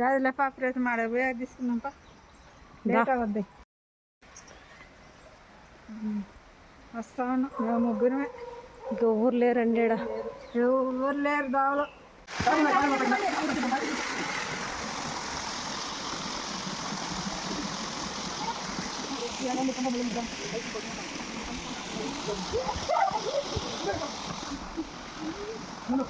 గాజుల పాపరేషన్ మాడకు పోయి తీసుకున్నాంపా లేట్ అవద్దు. వస్తా ఉన్నాం. మేము ముగ్గురమే. ఇంకా ఊరు లేరండి ఊరు లేరు దావలో. Hello.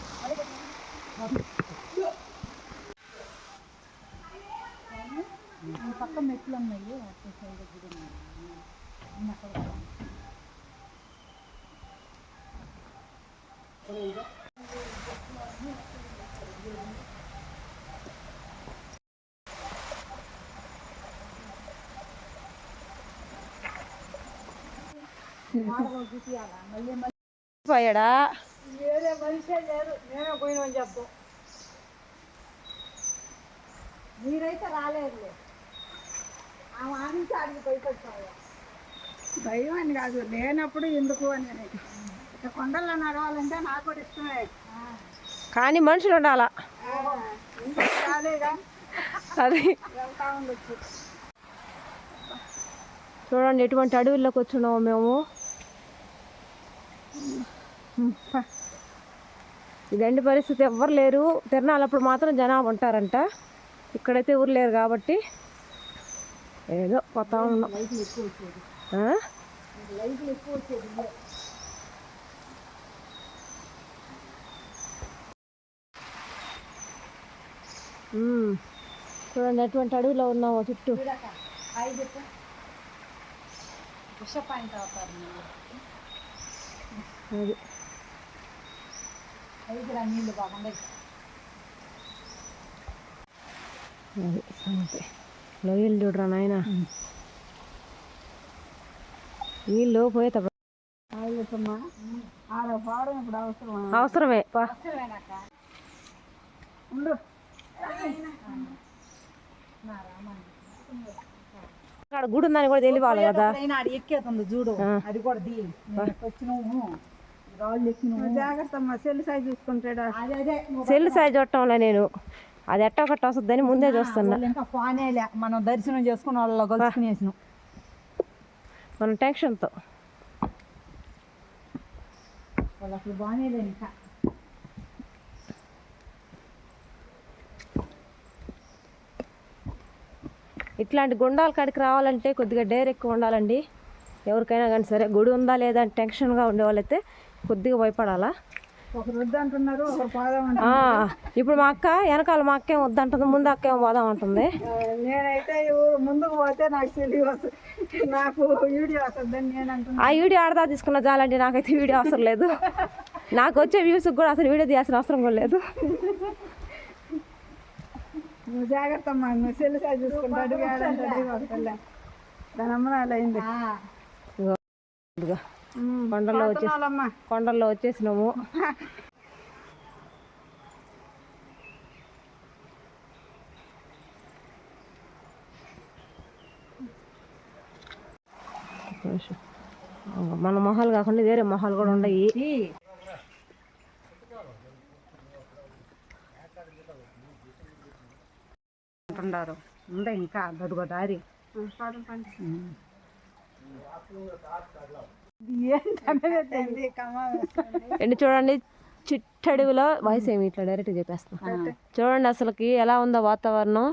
మెట్లు ఉన్నాయి అటు సైడ్ గుడి అక్కడ పోయాడా వేరే మనిషే లేరు నేనే పోయినామని చెప్పు మీరైతే రాలేదులే భయం అని కాదు లేనప్పుడు ఎందుకు అని ఇక కొండల్లో నడవాలంటే నాకు కూడా ఇష్టమే. కానీ మనుషులు ఉండాలా? అది. చూడండి ఎటువంటి అడవుల్లోకి వచ్చున్నాము మేము. ఇదండి పరిస్థితి ఎవ్వరు లేరు. తిరణాలప్పుడు మాత్రం జనాభా ఉంటారంట. ఇక్కడైతే ఊరు లేరు కాబట్టి. ఏదో పోతా ఉన్నాం. చూడండి ఎటువంటి అడవిలో ఉన్నామో చుట్టూ. అది. అది సంగతి. లోయలు చూడరా నాయన పోయేటప్పుడు పావడం ఇప్పుడు అవసరమా పా అక్కడ గుడి ఉందని కూడా తెలియాలి కదా ఎక్కేతుంది చూడు అది కూడా దీ వచ్చినాము జాగ్రత్త సెల్ సైజ్ చూసుకుంటాడా అదే అదే సెల్ సైజ్ చూడటంలే నేను అది ఎట్ట ఒకటి వస్తుందని ముందే చూస్తున్నా. ఇంకా పానేలే. మనం దర్శనం చేసుకుని వాళ్ళ కలుసుకునేసినాం మన టెన్షన్తో వాళ్ళు అసలు బాగానేలే ఇంకా. ఇట్లాంటి గుండాల కాడికి రావాలంటే కొద్దిగా డేర్ ఎక్కువ ఉండాలండి. ఎవరికైనా కానీ సరే గుడి ఉందా లేదా అని టెన్షన్గా ఉండే వాళ్ళైతే కొద్దిగా భయపడాలా? ఇప్పుడు మా అక్క వెనకాల మా అక్కేం వద్దంటుంది ముందు అక్కేం పోదాం అంటుంది. నేనైతే ముందుకు పోతే నాకు నాకు వీడియో వస్తుందని నేను అంటున్నాను ఆ వీడియో ఆడదా తీసుకున్న చాలండి నాకైతే వీడియో అవసరం లేదు. నాకు వచ్చే వ్యూస్కి కూడా అసలు వీడియో తీయాల్సిన అవసరం కూడా లేదు. నువ్వు జాగ్రత్త అమ్మా నువ్వు సెల్ సైజ్ చూసుకుంటా అడుగు ఆడంటే అడుగు వస్తలే దాని అమ్మనాలు అయింది. కొండల్లో వచ్చేసి. కొండల్లో వచ్చేసినాము. మన మొహాలు కాకుండా వేరే మొహాలు కూడా ఉన్నాయి. అంటున్నారు ఉండే ఇంకా అదొక దారి. ఎండి చూడండి చిట్టడివిలో వయసు ఏమి ఇట్లా డైరెక్ట్ చెప్పేస్తున్నా. చూడండి అసలుకి ఎలా ఉందో వాతావరణం.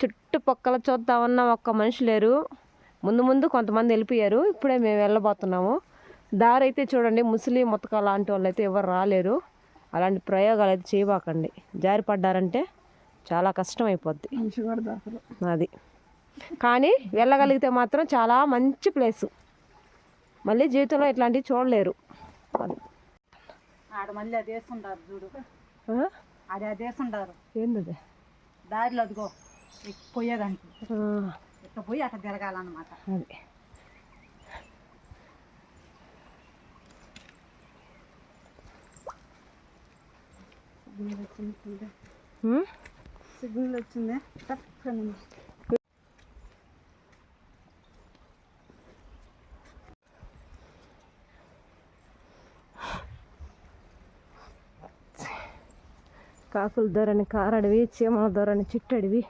చుట్టుపక్కల చూద్దామన్నా ఒక్క మనిషి లేరు. ముందు ముందు కొంతమంది వెళ్ళిపోయారు. ఇప్పుడే మేము వెళ్ళబోతున్నాము. దారి అయితే చూడండి ముసలి ముతక లాంటి వాళ్ళు అయితే ఎవరు రాలేరు. అలాంటి ప్రయోగాలు అయితే చేయబాకండి. జారి పడ్డారంటే చాలా కష్టం అయిపోద్ది అది. కానీ వెళ్ళగలిగితే మాత్రం చాలా మంచి ప్లేసు మళ్ళీ జీవితంలో ఇట్లాంటివి చూడలేరు. ఆడ మళ్ళీ అది వేస్తుంటారు చూడు? అది అది వేస్తుంటారు. ఏంది దారిలో అదిగో ఇక్ పోయేదానికి ఆ, ఇట్లా పోయి అట్లా తిరగాలన్నమాట. అది. ఉమ్? సిగ్నల్ వచ్చింది? తప్పని కాకుల ధోరణి కారడివి చీమల ధోరణి చిట్టడివి.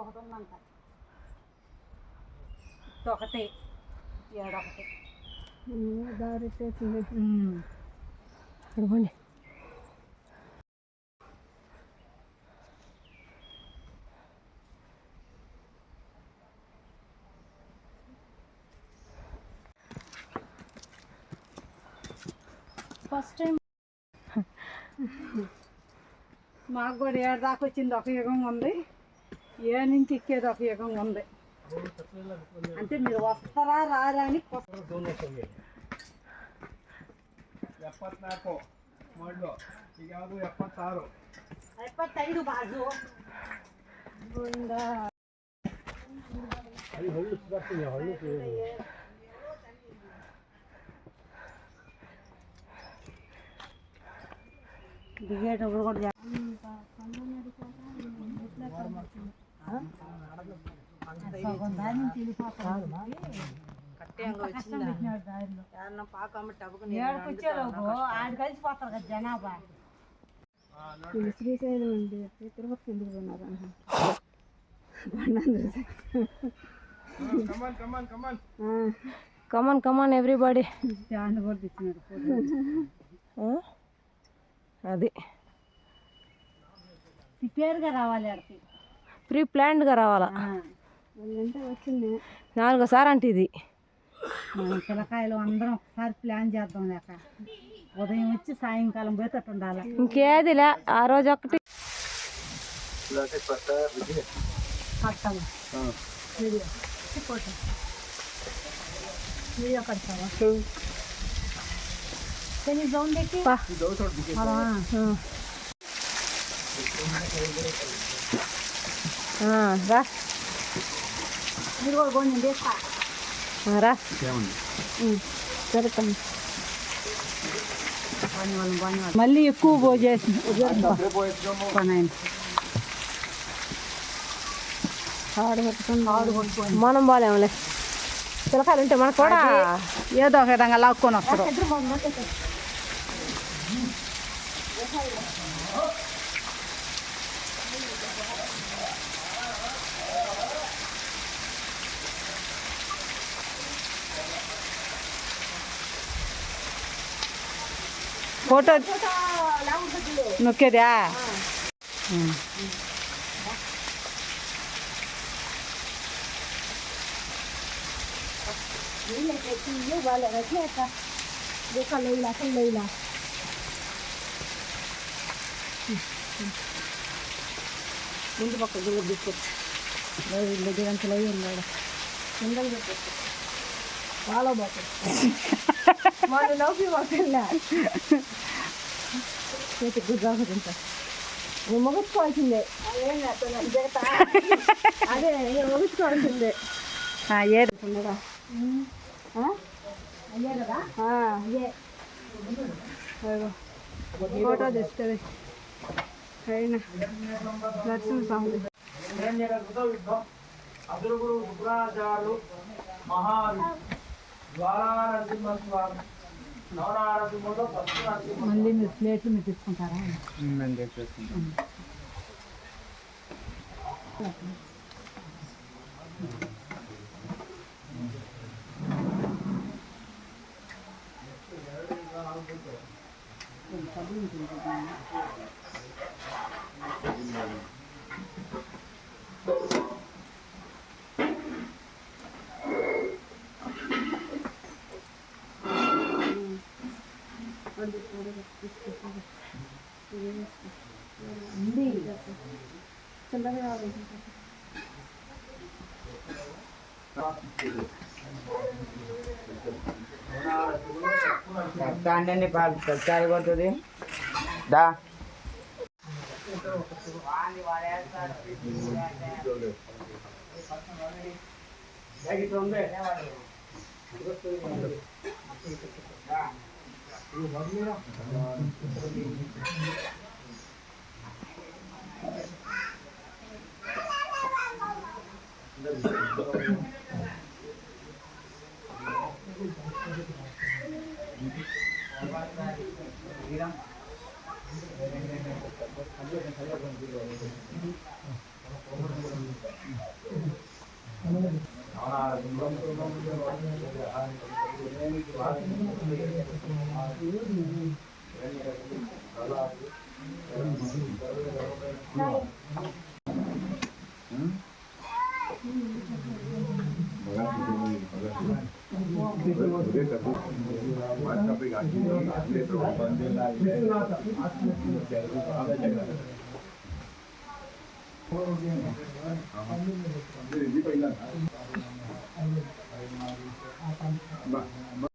ఒకటి ఉందంట ఒకటి ఏడొకటి దారి అడగండి మాకు కూడా ఏడు దాకా వచ్చింది ఒక యుగం ఉంది ఏ నుంచి ఎక్కేది ఒక యుగం ఉంది అంటే మీరు వస్తారా రారా అని ಎಪ್ಪತ್ನಾಲ್ಕು ಮಾಡ್ಲು ಈಗ ಯಾವುದು ಎಪ್ಪತ್ತಾರು ಎಪ್ಪತ್ತೈದು ಬಾಜು ಅಲ್ಲಿ ಹಳ್ಳು ಬರ್ತೀನಿ ಹಳ್ಳು దిగేటప్పుడు కూడా కష్టం పెట్టినాడు దారిలో. ఆడు కలిసిపోతారు కదా జనాభా. శ్రీశైలం అండి ఎందుకు కమన్ కమన్ ఎవ్రీబడి అది. ప్రిపేర్గా రావాలి ప్రీ ప్లాన్డ్గా రావాలా? నాలుగోసారి అంటే ఇది. మనం పిల్లకాయలు అందరం ఒకసారి ప్లాన్ చేద్దాం లేక. ఉదయం వచ్చి సాయంకాలం పోయేటట్టు ఉండాలి ఇంకేది లే ఆ రోజు ఒకటి. పట్టాలి. వీడియో. కడతావా కానీ జౌన్ పెట్టి పా. రా తమ్మి. మళ్ళీ ఎక్కువ మనం బాగాలేములే పిల్లకాయలు ఉంటే మనకు కూడా ఏదో ఒక విధంగా లాక్కొని వస్తారు. ఫోటో నొక్కేదా? ముందు పక్క గుళ్ళు తీసుకొచ్చు. దగ్గర అంతలో ఉన్నాడు. ముందర చెప్పచ్చు చాలా బాగుంది వాళ్ళు నవ్వి మాకెళ్ళా చేతి గుజ్జాకు తింటా నువ్వు ముగించుకోవాల్సిందే అదే నేను ముగించుకోవాల్సిందే ఏది ఉండగా అయ్యే కదా అయ్యే ఫోటో తీస్తుంది అయినా నరసింహ స్వామి అదురుగురు శుక్రాచార్యులు మహావి ద్వారారసింహ స్వామి నవనారసింహుడు పశ్చిమ నరసింహ మళ్ళీ మీరు ప్లేట్లు మీరు తీసుకుంటారా దాన్ని ప్రచారి కొడుతుంది దా Thank you. ఇది Gracias.